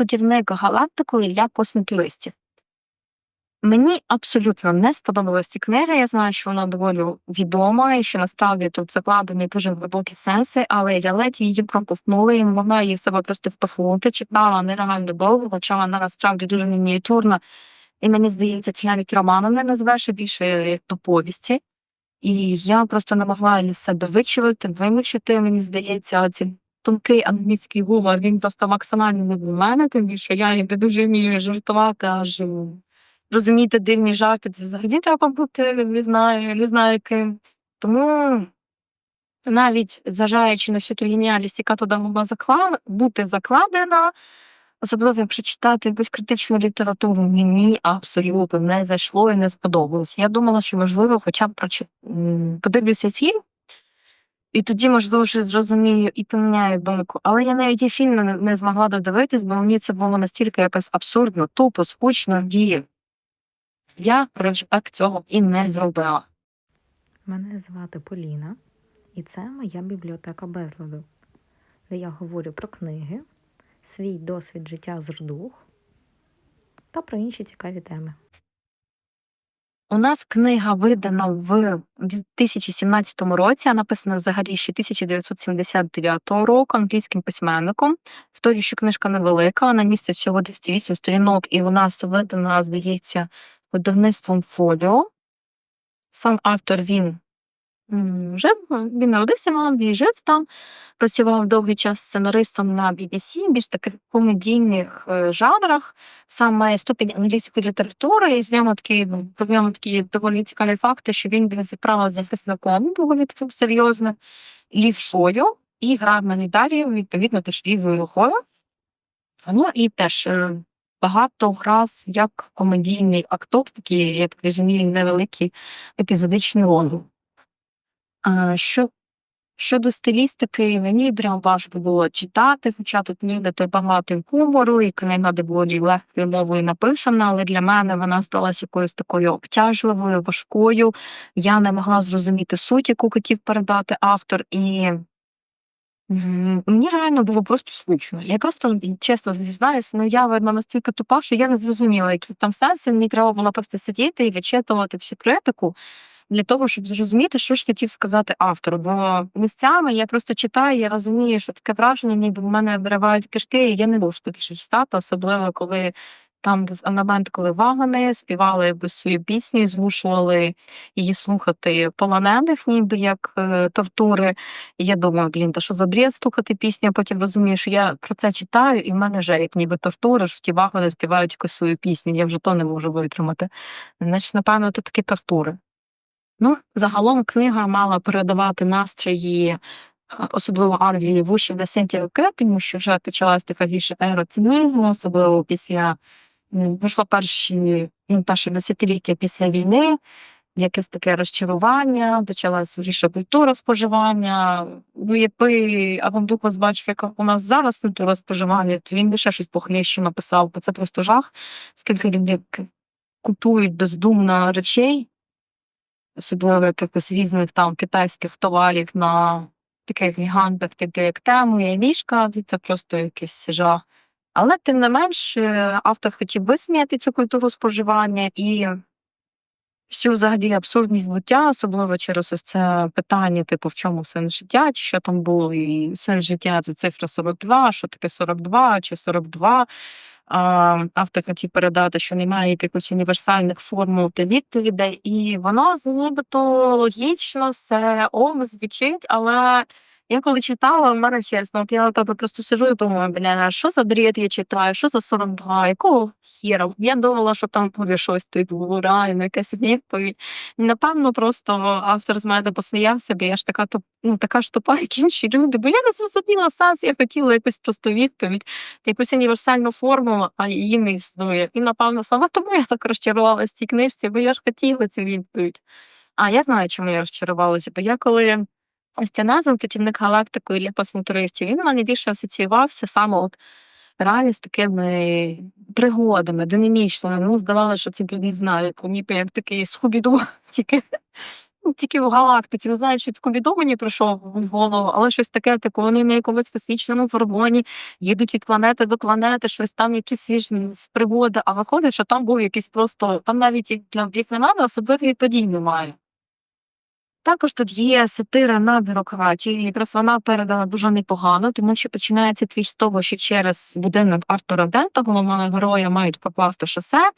путівник галактикою для космотуристів. Мені абсолютно не сподобалась ця книга. Я знаю, що вона доволі відома, і що насправді тут закладені дуже глибокі сенси, але я ледь її проковтнула і могла її себе просто впихнути. Читала нереально довго, хоча вона насправді дуже мініатюрна. І мені здається, це навіть романом не назвеш, більше як до. І я просто не могла її себе вичувати, вимучити. Мені здається, оці тонкий англійський гумор, він просто максимально не для мене, тим більше я не дуже вмію жартувати, аж розуміти дивні жарти. Це взагалі треба бути, не знаю, не знаю ким. Тому навіть зважаючи на всю ту геніальність, яка туди могла закла... бути закладена, особливо якщо читати якусь критичну літературу, мені абсолютно не зайшло і не сподобалось. Я думала, що можливо, хоча б прочи... м, подивлюся фільм, і тоді, можливо, щось зрозумію і поміняю думку. Але я навіть і фільм не, не змогла додивитись, бо мені це було настільки якось абсурдно, тупо, скучно і я, коротше, так цього і не зробила. Мене звати Поліна, і це моя бібліотека безладу, де я говорю про книги, свій досвід життя з РДУХ та про інші цікаві теми. У нас книга видана в 2017 році, а написана взагалі ще 1979 року англійським письменником. В той, що книжка невелика, вона містить всього 208 сторінок, і у нас видана, здається, видавництвом фоліо. Сам автор він жив, він народився в Англії, жив там, працював довгий час сценаристом на BBC, більш таких комедійних е, жанрах. Сам має ступінь англійської літератури, і з ньому такі, ну, такі доволі цікаві факти, що він відправив захисником доволі таким серйозним лівшою і грав на гітарі, відповідно, теж лівою рукою. Ну і теж е, багато грав як комедійний актор, такі, я так розумію, невеликі епізодичні ролі. А, що, щодо стилістики, мені прям важко було читати, хоча тут ніде то багато гумору, і книга доволі легкою мовою написана, але для мене вона сталася якоюсь такою обтяжливою, важкою. Я не могла зрозуміти суть, яку хотів передати автор, і мені реально було просто скучно. Я просто чесно зізнаюсь, ну я видно настільки тупа, що я не зрозуміла, які там сенси. Мені треба було просто сидіти і вичитувати всю критику для того, щоб зрозуміти, що ж хотів сказати автор. Бо місцями я просто читаю, я розумію, що таке враження, ніби в мене виривають кишки, і я не можу більше читати, особливо коли там був елемент, коли вагани співали якусь свою пісню і змушували її слухати полонених, ніби як е, тортури. І я думаю, блін, та що за бред слухати пісню, а потім розумію, що я про це читаю, і в мене вже як ніби тортури, що ті вагани співають якусь свою пісню. Я вже то не можу витримати. Значить, напевно, то такі тортури. Ну, загалом книга мала передавати настрої, е, особливо Англії в 60-ті роки, тому що вже почалась така більше ера цинізму, особливо після м, пройшло перші ну, перше десятиліття після війни, якесь таке розчарування, почалась більше культура споживання. Ну, якби Авандукас бачив, яка у нас зараз культура споживання, то він би ще щось похлеще написав, бо це просто жах, скільки людей купують бездумно речей особливо якихось різних там китайських товарів на таких гігантах, таке як тему і ліжка, це просто якийсь жах. Але тим не менш, е, автор хотів висміяти цю культуру споживання і всю взагалі абсурдність буття, особливо через ось це питання, типу, в чому сенс життя, чи що там було, і сенс життя це цифра 42, що таке 42 чи 42. Автор хотів передати, що немає якихось універсальних формул та відповідей, і воно нібито логічно все ом звучить, але я коли читала, в мене чесно, от я тебе просто сижу і думаю, бля, що за бред я читаю, що за 42, якого хіра? Я думала, що там буде щось типу, реально якась відповідь. Напевно, просто автор з мене посміявся, бо я ж така ну, така ж тупа, як інші люди, бо я не зрозуміла сенс, я хотіла якусь просто відповідь, якусь універсальну формулу, а її не існує. І напевно саме тому я так розчарувалася в цій книжці, бо я ж хотіла цю відповідь. А я знаю, чому я розчарувалася, бо я коли ось ця назва «Путівник галактикою для космотуристів, він мене більше асоціювався саме от реально з такими пригодами, динамічними. Ну, здавалося, що це не знаю, ніби як такий скубіду, тільки тільки в галактиці, не знаю, чи Скубіду мені прийшов в голову, але щось таке, типу, вони на якомусь космічному фургоні їдуть від планети до планети, щось там якісь пригоди, а виходить, що там був якийсь просто, там навіть як для мене особливої подій немає. Також тут є сатира на бюрократію, якраз вона передала дуже непогано, тому що починається твіч з того, що через будинок Артура Дента головного героя мають покласти шосе,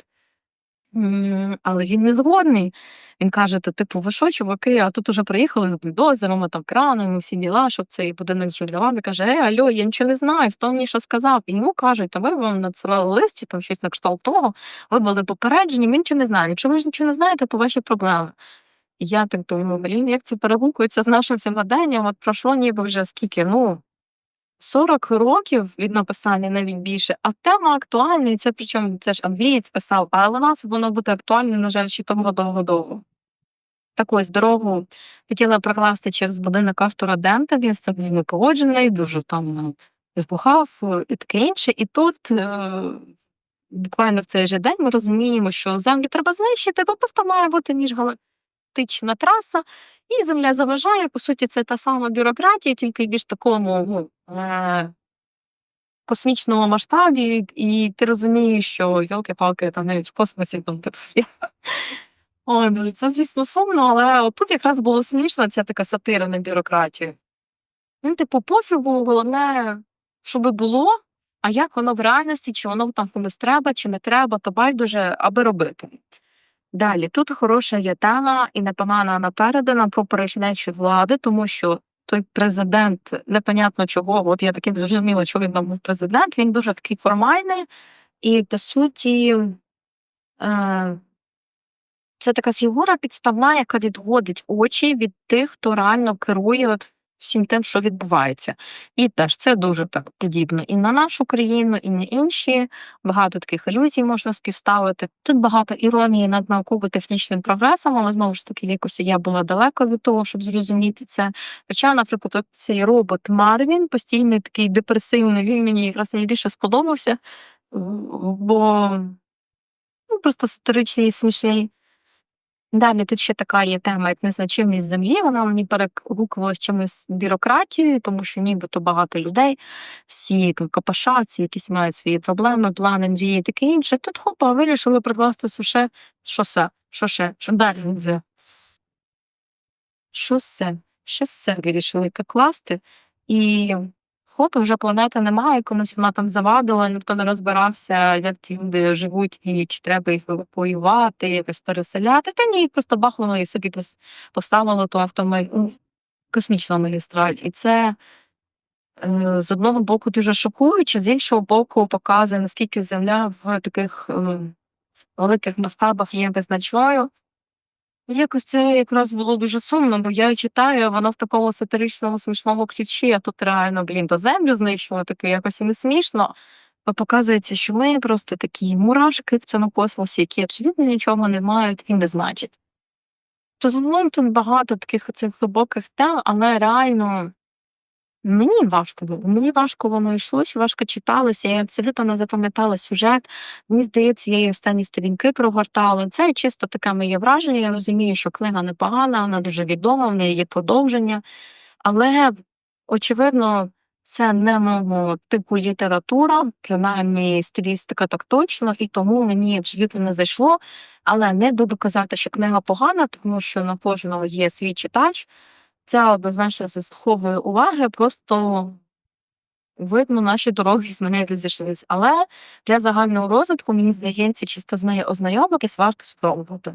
але він не згодний. Він каже: типу, ви що, чуваки, а тут уже приїхали з бульдозерами, там кранами, всі діла, щоб цей будинок зруйнував. І каже, е, алло, я нічого не знаю, хто мені що сказав. І йому кажуть, та ви вам надсилали лист, чи там щось на кшталт того, ви були попереджені, він нічого не знає. Якщо ви ж нічого не знаєте, то ваші проблеми. Я так думаю, блін, як це перегукується з нашим сьогоденням? От пройшло ніби вже скільки, ну. 40 років від написання навіть більше, а тема актуальна, і це причому це ж англієць писав, але у нас воно буде актуальне, на жаль, ще тому довго-довго. Так ось дорогу хотіла прокласти через будинок Артура Дента, він з цим був непогоджений, дуже там збухав е, і таке інше. І тут е, буквально в цей же день ми розуміємо, що землю треба знищити, бо просто має бути міжгалактична траса, і земля заважає. По суті, це та сама бюрократія, тільки більш такому ну, е, космічному масштабі, і ти розумієш, що йолки-палки там навіть в космосі там. Ой, це, звісно, сумно, але от тут якраз було смішно ця така сатира на бюрократію. Ну, типу, пофігу, головне, щоб було, а як воно в реальності, чи воно там комусь треба, чи не треба, то байдуже, аби робити. Далі, тут хороша є тема і непогана вона передана про порожнечу влади, тому що той президент, непонятно чого, от я таки зрозуміла, що він там був президент, він дуже такий формальний, і по суті. Е, це така фігура підставна, яка відводить очі від тих, хто реально керує от всім тим, що відбувається. І теж це дуже так подібно і на нашу країну, і на інші. Багато таких ілюзій можна співставити. Тут багато іронії над науково-технічним прогресом, але знову ж таки, якось я була далеко від того, щоб зрозуміти це. Хоча, наприклад, цей робот Марвін, постійний такий депресивний, він мені якраз найбільше сподобався, бо ну, просто сатиричний і смішний. Далі тут ще така є тема, як незначимість землі. Вона мені перегукувалась чимось бюрократією, тому що нібито багато людей, всі там копашаться, якісь мають свої проблеми, плани, мрії, таке інше. Тут хопа, вирішили прикласти суше шосе, шоше, що далі вже. Шосе, шосе вирішили покласти. І хоп, і вже планети немає, комусь вона там завадила, ніхто не розбирався, як ті люди живуть, і чи треба їх евакуювати, якось переселяти. Та ні, просто бахнуло і собі поставило ту автома... ну, космічну магістраль. І це е, з одного боку дуже шокуюче, з іншого боку, показує, наскільки Земля в таких е, великих масштабах є визначною. Якось це якраз було дуже сумно, бо я читаю, воно в такому сатиричному смішному ключі, а тут реально, блін, то землю знищили, таке якось і не смішно. Бо показується, що ми просто такі мурашки в цьому космосі, які абсолютно нічого не мають і не значать. То загалом тут багато таких оцих глибоких тем, але реально мені важко було. Мені важко воно йшлося, важко читалося, я абсолютно не запам'ятала сюжет. Мені здається, я її останні сторінки прогортала. Це чисто таке моє враження. Я розумію, що книга непогана, вона дуже відома, в неї є продовження. Але, очевидно, це не мого типу література, принаймні стилістика так точно, і тому мені абсолютно не зайшло. Але не буду казати, що книга погана, тому що на кожного є свій читач. Ця однозначно заслуговує уваги, просто видно, наші дороги з мене розійшлися. Але для загального розвитку, мені здається, чисто з нею ознайомитись варто спробувати.